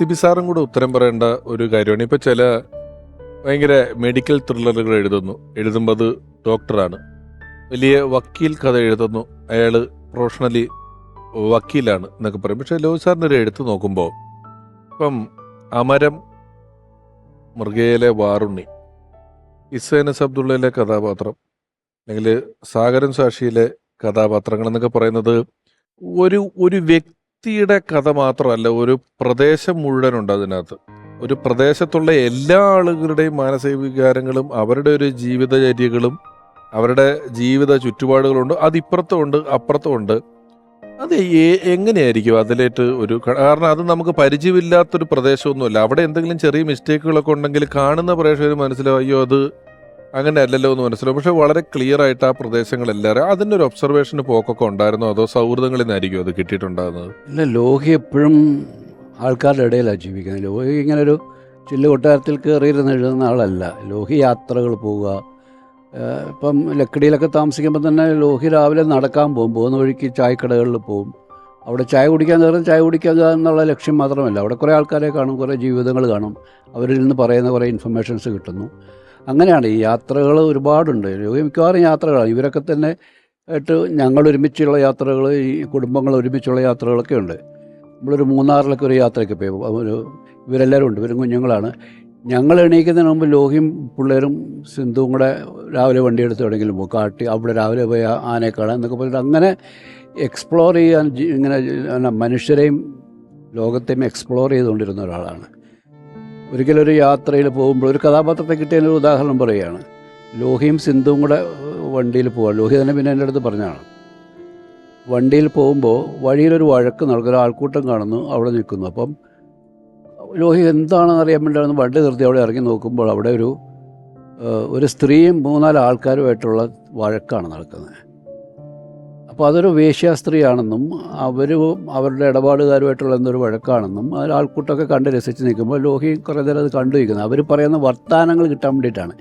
സിബി സാറും കൂടെ ഉത്തരം പറയേണ്ട ഒരു കാര്യമാണ്. ഇപ്പോൾ ചില ഭയങ്കര മെഡിക്കൽ ത്രില്ലറുകൾ എഴുതുന്നു. എഴുതുമ്പോൾ അത് ഡോക്ടറാണ് വലിയ വക്കീൽ കഥ എഴുതുന്നു. അയാൾ പ്രൊഫഷണലി വക്കീലാണ് എന്നൊക്കെ പറയും. പക്ഷെ ലോഹി സാറിന്റെ ഒരു എഴുത്ത് നോക്കുമ്പോൾ ഇപ്പം അമരം മൃഗയിലെ വാറുണ്ണി ഇസൈനസ് അബ്ദുള്ളയിലെ കഥാപാത്രം അല്ലെങ്കിൽ സാഗരൻ സാക്ഷിയിലെ കഥാപാത്രങ്ങൾ എന്നൊക്കെ പറയുന്നത് ഒരു ഒരു വ്യക്തിയുടെ കഥ മാത്രമല്ല ഒരു പ്രദേശം മുഴുവനുണ്ട് അതിനകത്ത്. ഒരു പ്രദേശത്തുള്ള എല്ലാ ആളുകളുടെയും മാനസിക വികാരങ്ങളും അവരുടെ ഒരു ജീവിതചര്യകളും അവരുടെ ജീവിത ചുറ്റുപാടുകളുണ്ട് അത് അപ്പുറത്തുമുണ്ട് അത് എങ്ങനെയായിരിക്കും അതിലേറ്റ് ഒരു കാരണം അത് നമുക്ക് പരിചയമില്ലാത്തൊരു പ്രദേശമൊന്നുമല്ല. അവിടെ എന്തെങ്കിലും ചെറിയ മിസ്റ്റേക്കുകളൊക്കെ ഉണ്ടെങ്കിൽ കാണുന്ന പ്രേക്ഷകർ മനസ്സിലാവും അയ്യോ അത് അങ്ങനെ അല്ലല്ലോ എന്ന് മനസ്സിലാവും പക്ഷെ വളരെ ക്ലിയർ ആയിട്ട് ആ പ്രദേശങ്ങളെല്ലാവരും അതിന്റെ ഒരു ഒബ്സർവേഷന് പോക്കൊക്കെ ഉണ്ടായിരുന്നു? അതോ സൗഹൃദങ്ങളിൽ നിന്നായിരിക്കും അത് കിട്ടിയിട്ടുണ്ടാകുന്നത് ഇല്ല ലോഹി എപ്പോഴും ആൾക്കാരുടെ ഇടയിലാണ് ജീവിക്കുന്നത്. ലോഹി ഇങ്ങനെ ഒരു ചില്ല കൊട്ടാരത്തിൽ കയറിയിരുന്ന് എഴുതുന്ന ആളല്ല. ലോഹി യാത്രകൾ പോവുക. ഇപ്പം ലക്കടിയിലൊക്കെ താമസിക്കുമ്പോൾ തന്നെ ലോഹി രാവിലെ നടക്കാൻ പോകും. പോകുന്ന വഴിക്ക് ചായക്കടകളിൽ പോകും. അവിടെ ചായ കുടിക്കാൻ കയറും ചായ കുടിക്കുക എന്നുള്ള ലക്ഷ്യം മാത്രമല്ല. അവിടെ കുറേ ആൾക്കാരെ കാണും കുറേ ജീവിതങ്ങൾ കാണും. അവരിൽ നിന്ന് പറയുന്ന കുറേ ഇൻഫർമേഷൻസ് കിട്ടുന്നു. അങ്ങനെയാണ് ഈ യാത്രകൾ ഒരുപാടുണ്ട്. മിക്കവാറും യാത്രകളാണ്. ഇവരൊക്കെ തന്നെ ആയിട്ട് ഞങ്ങൾ ഒരുമിച്ചുള്ള യാത്രകൾ ഈ കുടുംബങ്ങൾ ഒരുമിച്ചുള്ള യാത്രകളൊക്കെ ഉണ്ട്. നമ്മളൊരു മൂന്നാറിലൊക്കെ ഒരു യാത്രയൊക്കെ പോയി. ഒരു ഇവരെല്ലാവരും ഉണ്ട്. ഇവരും കുഞ്ഞുങ്ങളാണ്. ഞങ്ങൾ എണീക്കുന്നതിന് മുമ്പ് ലോഹിയും പിള്ളേരും സിന്ധുവും കൂടെ രാവിലെ വണ്ടി എടുത്ത് എവിടെയെങ്കിലും പോകും കാട്ടി അവിടെ രാവിലെ പോയി ആനയെ കാണാൻ എന്നൊക്കെ പറഞ്ഞിട്ട് അങ്ങനെ എക്സ്പ്ലോർ ചെയ്യാൻ ഇങ്ങനെ മനുഷ്യരെയും ലോകത്തെയും എക്സ്പ്ലോർ ചെയ്തുകൊണ്ടിരുന്ന ഒരാളാണ്. ഒരിക്കലൊരു യാത്രയിൽ പോകുമ്പോൾ ഒരു കഥാപാത്രത്തെ കിട്ടിയ കിട്ടിയതിനൊരു ഉദാഹരണം പറയുകയാണ്. ലോഹിയും സിന്ധുവും കൂടെ വണ്ടിയിൽ പോവാം. ലോഹി തന്നെ പിന്നെ എന്റെ അടുത്ത് പറഞ്ഞതാണ് വണ്ടിയിൽ പോകുമ്പോൾ വഴിയിലൊരു വഴക്ക് നടക്കുന്ന ഒരു ആൾക്കൂട്ടം കാണുന്നു അവിടെ നിൽക്കുന്നു. അപ്പം ലോഹി എന്താണെന്ന് അറിയാൻ വേണ്ടി വണ്ടി നിർത്തി അവിടെ ഇറങ്ങി നോക്കുമ്പോൾ അവിടെ ഒരു ഒരു സ്ത്രീയും മൂന്നാൽ ആൾക്കാരുമായിട്ടുള്ള വഴക്കാണ് നടക്കുന്നത്. അപ്പോൾ അതൊരു വേശ്യാസ്ത്രീയാണെന്നും അവർ അവരുടെ ഇടപാടുകാരുമായിട്ടുള്ള എന്തൊരു വഴക്കാണെന്നും അതിൽ ആൾക്കൂട്ടമൊക്കെ കണ്ട് രസിച്ച് നിൽക്കുമ്പോൾ ലോഹി കുറേ നേരം അത് കണ്ടു നിൽക്കുന്നത് അവർ പറയുന്ന വർത്താനങ്ങൾ കിട്ടാൻ വേണ്ടിയിട്ടാണ്.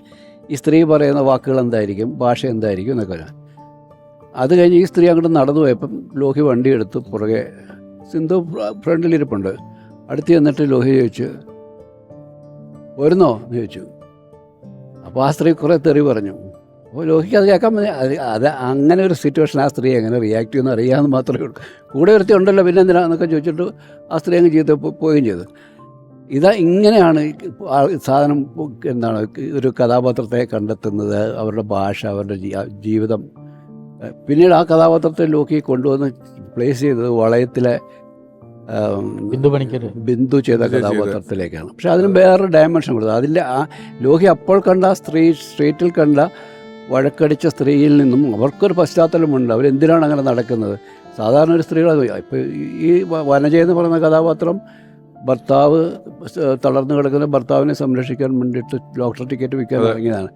ഈ സ്ത്രീ പറയുന്ന വാക്കുകൾ എന്തായിരിക്കും? ഭാഷ എന്തായിരിക്കും എന്നൊക്കെ വരാൻ അത് കഴിഞ്ഞ് ഈ സ്ത്രീ അങ്ങോട്ട് നടന്നു പോയപ്പം ലോഹി വണ്ടി എടുത്ത് പുറകെ സിന്ധു ഫ്ര- ഫ്രണ്ടിലിരിപ്പുണ്ട് അടുത്ത് ചെന്നിട്ട് ലോഹി ചോദിച്ചു വരുന്നോ? എന്ന് ചോദിച്ചു. അപ്പോൾ ആ സ്ത്രീ കുറേ തെറി പറഞ്ഞു. ലോഹിക്ക് അത് കേൾക്കാൻ അത് അത് അങ്ങനെ ഒരു സിറ്റുവേഷൻ ആ സ്ത്രീ എങ്ങനെ റിയാക്ട് ചെയ്യുമെന്ന് അറിയാമെന്ന് മാത്രമേ ഉള്ളൂ. കൂടെ ഒരുത്തി ഉണ്ടല്ലോ പിന്നെ എന്തിനാന്നൊക്കെ ചോദിച്ചിട്ട് ആ സ്ത്രീ അങ്ങ് ചെയ്ത് പോവുകയും ചെയ്തു. ഇതാ ഇങ്ങനെയാണ് സാധനം എന്താണ് ഒരു കഥാപാത്രത്തെ കണ്ടെത്തുന്നത് അവരുടെ ഭാഷ അവരുടെ ജീവിതം. പിന്നീട് ആ കഥാപാത്രത്തെ ലോക്കി കൊണ്ടുവന്ന് പ്ലേസ് ചെയ്തത് വളയത്തിലെ ബിന്ദു പണിക്കർ ബിന്ദു ചെയ്ത കഥാപാത്രത്തിലേക്കാണ്. പക്ഷെ അതിന് വേറൊരു ഡയമെൻഷൻ കൊടുത്തത്. അതിന്റെ ആ ലോഹി അപ്പോൾ കണ്ട ആ സ്ത്രീ സ്ട്രീറ്റിൽ കണ്ട വഴക്കടിച്ച സ്ത്രീയിൽ നിന്നും അവർക്കൊരു പശ്ചാത്തലമുണ്ട്. അവരെന്തിനാണ് അങ്ങനെ നടക്കുന്നത്? സാധാരണ ഒരു സ്ത്രീകൾ ഇപ്പോൾ ഈ വനജ എന്ന് പറയുന്ന കഥാപാത്രം ഭർത്താവ് തളർന്നു കിടക്കുന്ന ഭർത്താവിനെ സംരക്ഷിക്കാൻ വേണ്ടിയിട്ട് ഡോക്ടർ ടിക്കറ്റ് വിൽക്കാൻ തുടങ്ങിയതാണ്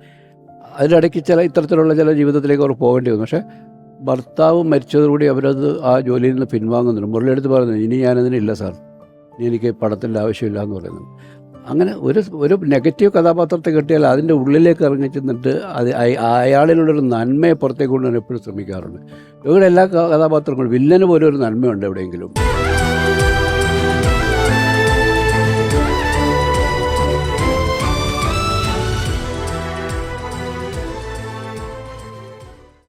അതിനിടയ്ക്ക് ചില ഇത്തരത്തിലുള്ള ചില ജീവിതത്തിലേക്ക് അവർ പോകേണ്ടി വന്നു. പക്ഷേ ഭർത്താവ് മരിച്ചതോടുകൂടി അവരത് ആ ജോലിയിൽ നിന്ന് പിൻവാങ്ങുന്നുണ്ട്. മുരളിയെടുത്ത് പറയുന്നു ഇനി ഞാനതിനില്ല സാർ. ഇനി എനിക്ക് പടത്തിന്റെ ആവശ്യമില്ല എന്ന് പറയുന്നു. അങ്ങനെ ഒരു ഒരു നെഗറ്റീവ് കഥാപാത്രത്തെ കിട്ടിയാൽ അതിന്റെ ഉള്ളിലേക്ക് ഇറങ്ങി ചെന്നിട്ട് അത് അയ- അയാളിലുള്ളൊരു നന്മയെ പുറത്തേക്ക് കൊണ്ടുവരാൻ എപ്പോഴും ശ്രമിക്കാറുണ്ട്. ഇവിടെ എല്ലാ കഥാപാത്രങ്ങളും വില്ലന് പോലും ഒരു നന്മയുണ്ട് എവിടെയെങ്കിലും.